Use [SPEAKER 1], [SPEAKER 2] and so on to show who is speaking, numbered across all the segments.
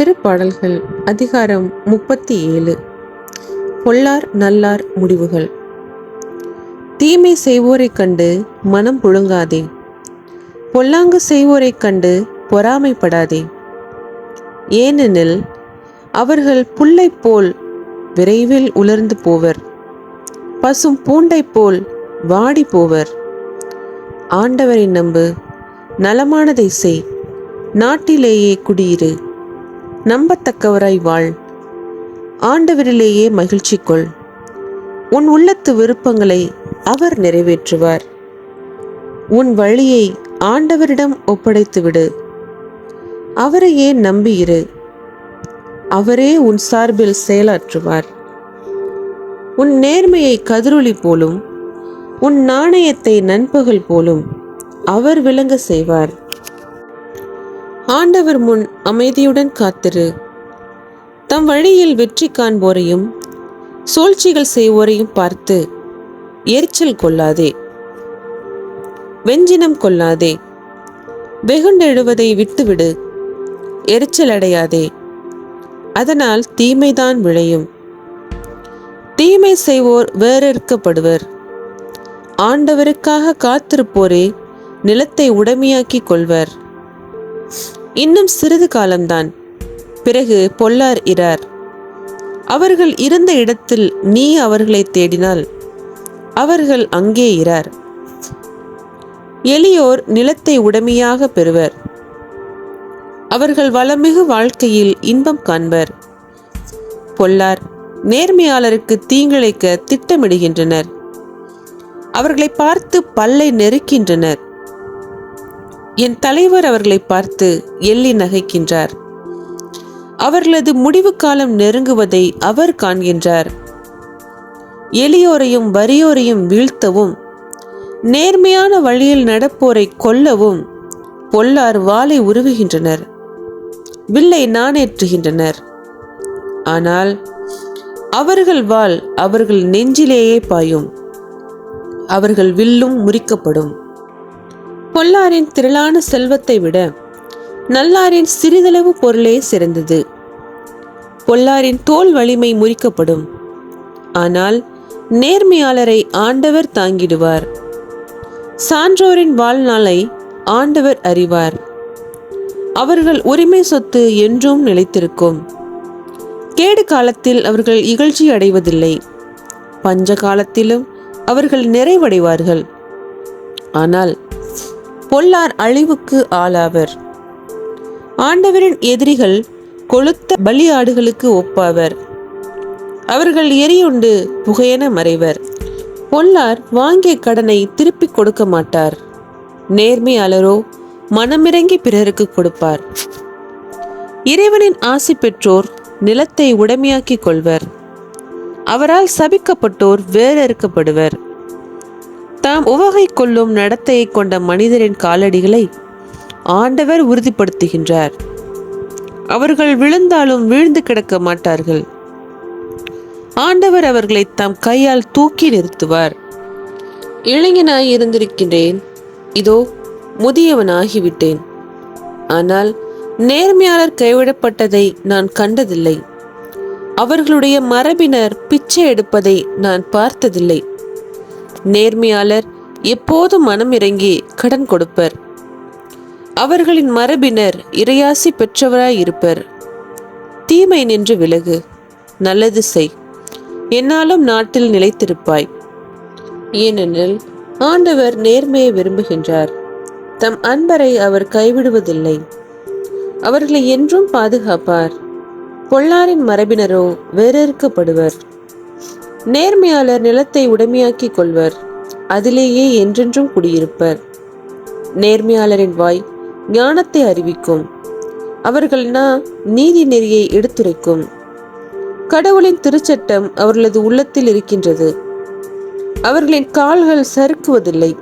[SPEAKER 1] திருப்பாடல்கள் அதிகாரம் முப்பத்தி ஏழு. பொல்லார் நல்லார் முடிவுகள். தீமை செய்வோரைக் கண்டு மனம் புழுங்காதே. பொல்லாங்கு செய்வோரைக் கண்டு பொறாமைப்படாதே. ஏனெனில் அவர்கள் புல்லைப் போல் விரைவில் உலர்ந்து போவர். பசும் பூண்டைப் போல் வாடி போவர். ஆண்டவரை நம்பு நலமானதை செய். நாட்டிலேயே குடியிரு. நம்பத்தக்கவராய் வாழ். ஆண்டவரிலேயே மகிழ்ச்சி கொள். உன் உள்ளத்து விருப்பங்களை அவர் நிறைவேற்றுவார். உன் வழியை ஆண்டவரிடம் ஒப்படைத்துவிடு. அவரையே நம்பியிரு? அவரே உன் சார்பில் செயலாற்றுவார். உன் நேர்மையை கதிரொளி போலும் உன் நாணயத்தை நண்பகல் போலும் அவர் விளங்க செய்வார். ஆண்டவர் முன் அமைதியுடன் காத்திரு. தம் வழியில் வெற்றி காண்போரையும் சூழ்ச்சிகள் செய்வோரையும் பார்த்து எரிச்சல் கொள்ளாதே. வெஞ்சினம் கொள்ளாதே. வெகுண்டெழுவதை விட்டுவிடு. எரிச்சல் அடையாதே. அதனால் தீமைதான் விளையும். தீமை செய்வோர் வேறறுக்கப்படுவர். ஆண்டவருக்காக காத்திருப்போரே நிலத்தை உடைமையாக்கிக் கொள்வர். இன்னும் சிறிது காலம்தான். பிறகு பொல்லார் இரார் அவர்கள் இருந்த இடத்தில் நீ அவர்களை தேடினால் அவர்கள் அங்கே இரார் எளியோர் நிலத்தை உடமையாக பெறுவர். அவர்கள் வளமிகு வாழ்க்கையில் இன்பம் காண்பர். பொல்லார் நேர்மையாளருக்கு தீங்கிழைக்க திட்டமிடுகின்றனர். அவர்களை பார்த்து பல்லை நெருக்கின்றனர். என் தலைவர் அவர்களை பார்த்து எள்ளி நகைக்கின்றார். அவர்களது முடிவு காலம் நெருங்குவதை அவர் காண்கின்றார். எளியோரையும் வறியோரையும் வீழ்த்தவும் நேர்மையான வழியில் நடப்போரை கொல்லவும் பொல்லார் வாளை உருவுகின்றனர். வில்லை நாணேற்றுகின்றனர். ஆனால் அவர்கள் வாள் அவர்கள் நெஞ்சிலேயே பாயும். அவர்கள் வில்லும் முறிக்கப்படும். பொல்லாரின் திரளான செல்வத்தை விட நல்லாரின் சிறிதளவு பொருளே சிறந்தது. பொல்லாரின் தோல் வலிமை முறிக்கப்படும். ஆனால் நேர்மையாளரை ஆண்டவர் தாங்கிடுவார். சான்றோரின் வாழ்நாளை ஆண்டவர் அறிவார். அவர்கள் உரிமை சொத்து என்றும் நிலைத்திருக்கும். கேடு காலத்தில் அவர்கள் இகழ்ச்சி அடைவதில்லை. பஞ்ச காலத்திலும் அவர்கள் நிறைவடைவார்கள். ஆனால் பொல்லார் அழிவுக்கு ஆளாவர். ஆண்டவரின் எதிரிகள் கொளுத்த பலியாடுகளுக்கு ஒப்பாவர். அவர்கள் எரியுண்டு புகையென மறைவர். பொல்லார் வாங்கிய கடனை திருப்பிக் கொடுக்க மாட்டார். நேர்மையாளரோ மனமிறங்கி பிறருக்கு கொடுப்பார். இறைவனின் ஆசி பெற்றோர் நிலத்தை உடைமையாக்கிக் கொள்வர். அவரால் சபிக்கப்பட்டோர் வேறறுக்கப்படுவர் தாம் உவகை கொள்ளும் நடத்தையை கொண்ட மனிதரின் காலடிகளை ஆண்டவர் உறுதிப்படுத்துகின்றார். அவர்கள் விழுந்தாலும் வீழ்ந்து கிடக்க மாட்டார்கள். ஆண்டவர் அவர்களை தம் கையால் தூக்கி நிறுத்துவார். இளைஞனாய் இருந்திருக்கின்றேன். இதோ முதியவனாகிவிட்டேன். ஆனால் நேர்மையாளர் கைவிடப்பட்டதை நான் கண்டதில்லை. அவர்களுடைய மரபினர் பிச்சை எடுப்பதை நான் பார்த்ததில்லை. நேர்மையாளர் எப்போதும் மனம் இறங்கி கடன் கொடுப்பர்? அவர்களின் மரபினர் இறையாசி பெற்றவராய் இருப்பர் தீமை நின்று விலகு நல்லது செய். என்னாலும் நாட்டில் நிலைத்திருப்பாய். ஏனெனில் ஆண்டவர் நேர்மையை விரும்புகின்றார். தம் அன்பரை அவர் கைவிடுவதில்லை. அவர்களை என்றும் பாதுகாப்பார். பொல்லாரின் மரபினரோ வேறறுக்கப்படுவர். நேர்மையாளர் நிலத்தை உடைமையாக்கிக் கொள்வர். அதிலேயே என்றென்றும் குடியிருப்பர். நேர்மையாளரின் வாய் ஞானத்தை அறிவிக்கும். அவர்கள்னா நீதி நெறியை எடுத்துரைக்கும். கடவுளின் திருச்சட்டம் அவர்களது உள்ளத்தில் இருக்கின்றது. அவர்களின் கால்கள் சறுக்குவதில்லை.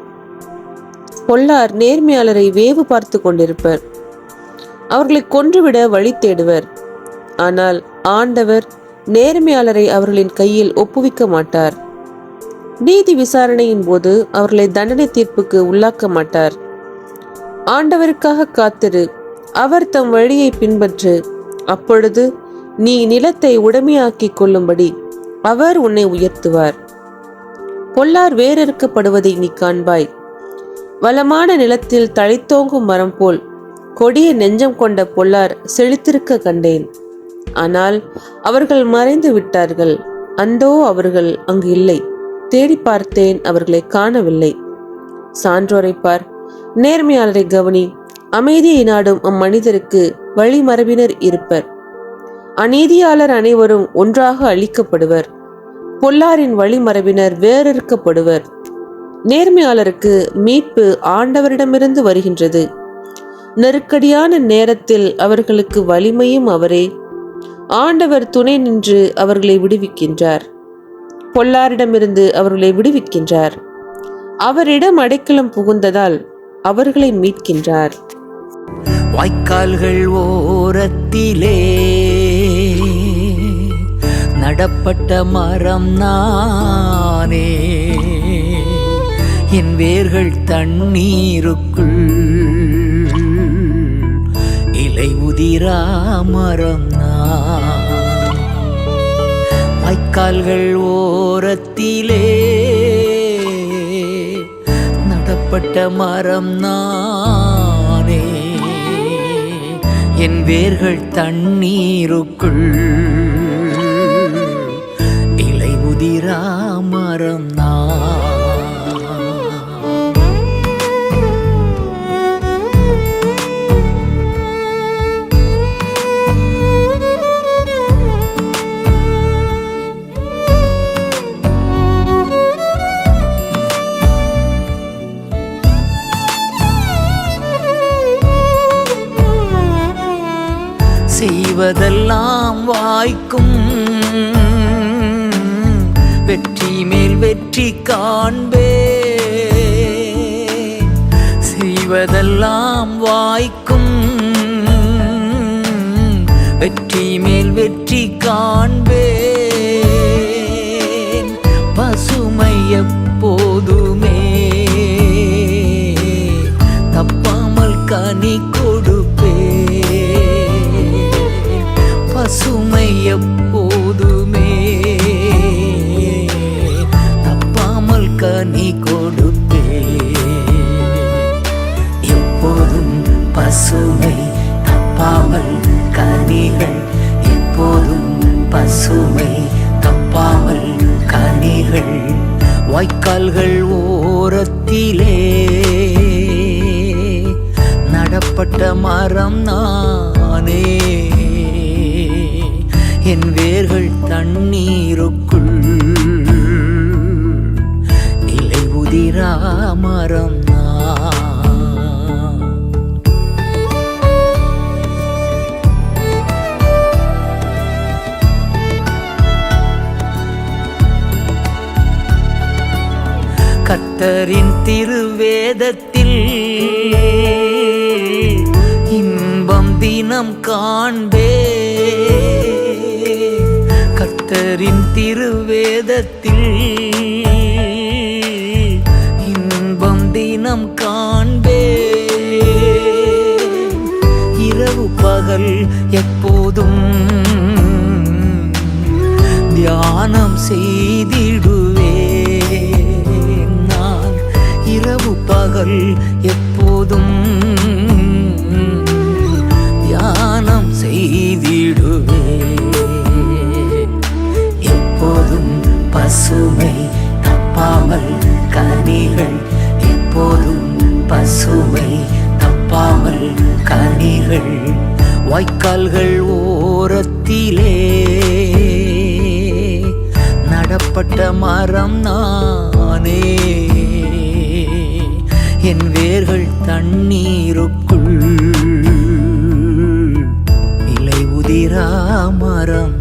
[SPEAKER 1] பொல்லார் நேர்மையாளரை வேவு பார்த்து கொண்டிருப்பர். அவர்களை கொன்றுவிட வழி தேடுவர். ஆனால் ஆண்டவர் நேர்மையாளரை அவர்களின் கையில் ஒப்புவிக்க மாட்டார். நீதி விசாரணையின் போது அவர்களை தண்டனை தீர்ப்புக்கு உள்ளாக்க மாட்டார். ஆண்டவருக்காக காத்திரு அவர் தம் வழியை பின்பற்று. அப்பொழுது நீ நிலத்தை உடைமையாக்கிக் கொள்ளும்படி அவர் உன்னை உயர்த்துவார். பொல்லார் வேறறுக்கப்படுவதை நீ காண்பாய். வளமான நிலத்தில் தழைத்தோங்கும் மரம் போல் கொடிய நெஞ்சம் கொண்ட பொல்லார் செழித்திருக்க கண்டேன். ஆனால் அவர்கள் மறைந்து விட்டார்கள். அந்தோ அவர்கள் அங்கு இல்லை. தேடி பார்த்தேன் அவர்களை காணவில்லை. சான்றோரை பார். நேர்மையாளரை கவனி. அமைதியை நாடும் அம்மனிதருக்கு வழிமரபினர் இருப்பர். அநீதியாளர் அனைவரும் ஒன்றாக அழிக்கப்படுவர். பொல்லாரின் வழிமரபினர் வேறறுக்கப்படுவர். நேர்மையாளருக்கு மீட்பு ஆண்டவரிடமிருந்து வருகின்றது. நெருக்கடியான நேரத்தில் அவர்களுக்கு வலிமையும் அவரே ஆண்டவர் துணை நின்று அவர்களை விடுவிக்கின்றார். பொல்லாரிடமிருந்து அவர்களை விடுவிக்கின்றார். அவரிடம் அடைக்கலம் புகுந்ததால் அவர்களை மீட்கின்றார்.
[SPEAKER 2] வாய்க்கால்கள் ஓரத்திலே நடப்பட்ட மரம் நானே. என் வேர்கள் தண்ணீருக்குள் இலை நான். வாய்க்கால்கள் ஓரத்திலே நடப்பட்ட மரம் நானே. என் வேர்கள் தண்ணீருக்குள் இலை உதிரா செய்வதெல்லாம் வாய்க்கும். வெற்றி மேல் வெற்றி காண்பே. செய்வதெல்லாம் வாய்க்கும். வெற்றி மேல் வெற்றி காண்பே. எப்போதுமே. தப்பாமல் கனி கொடுப்பே எப்போதும் பசுமை தப்பாமல் கனிகள். எப்போதும் பசுமை தப்பாமல் கனிகள். வாய்க்கால்கள் ஓரத்திலே நடப்பட்ட மரம் நானே. என் வேர்கள் தண்ணீருக்குள். நிலை உதிரா மரம் கத்தரின் திருவேதத்தில் இன்பம் தினம் காண்பே. கர்த்தரின் திருவேதத்தில் இன்பம் தினம் காண்பே இரவு பகல் எப்போதும் தியானம் செய்திடுவே நான் இரவு பகல் எப்போதும் தியானம் செய்தி பசுமை தப்பாமல் கனிகள் எப்போதும் பசுமை தப்பாமல் கனிகள் வாய்க்கால்கள் ஓரத்திலே நடப்பட்ட மரம் நானே. என் வேர்கள் தண்ணீருக்குள் இலை உதிரா மரம்.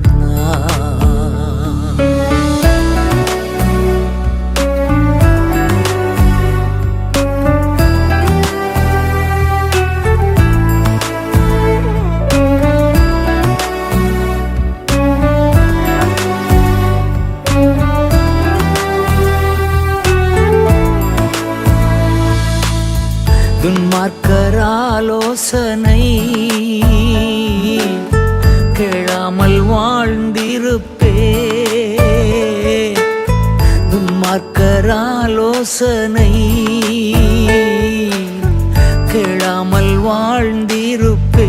[SPEAKER 2] யோசனை கேளாமல் வாழ்ந்திருப்பே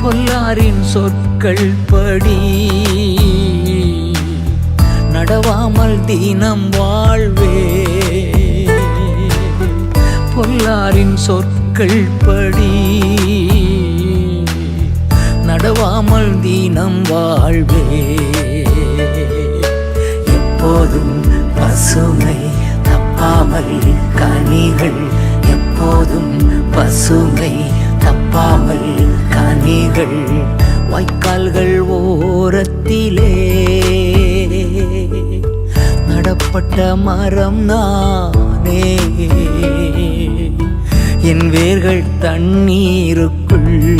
[SPEAKER 2] பொல்லாரின் சொற்கள் படி நடவாமல் தினம் வாழ்வே பொல்லாரின் சொற்கள் படி நடவாமல் தினம் வாழ்வே எப்போதும் பசுமை தப்பாமல் கனிகள் எப்போதும் பசுமை தப்பாமல் கனிகள் வாய்க்கால்கள் ஓரத்திலே. நடப்பட்ட மரம் நானே. என் வேர்கள் தண்ணீருக்குள்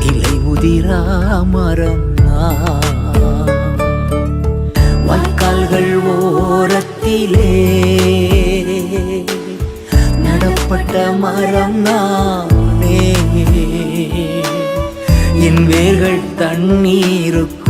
[SPEAKER 2] இலை உதிரா மரம் நான். ஓரத்திலே நடப்பட்ட மரம் நானே. என் வேர்கள் தண்ணீருக்குள்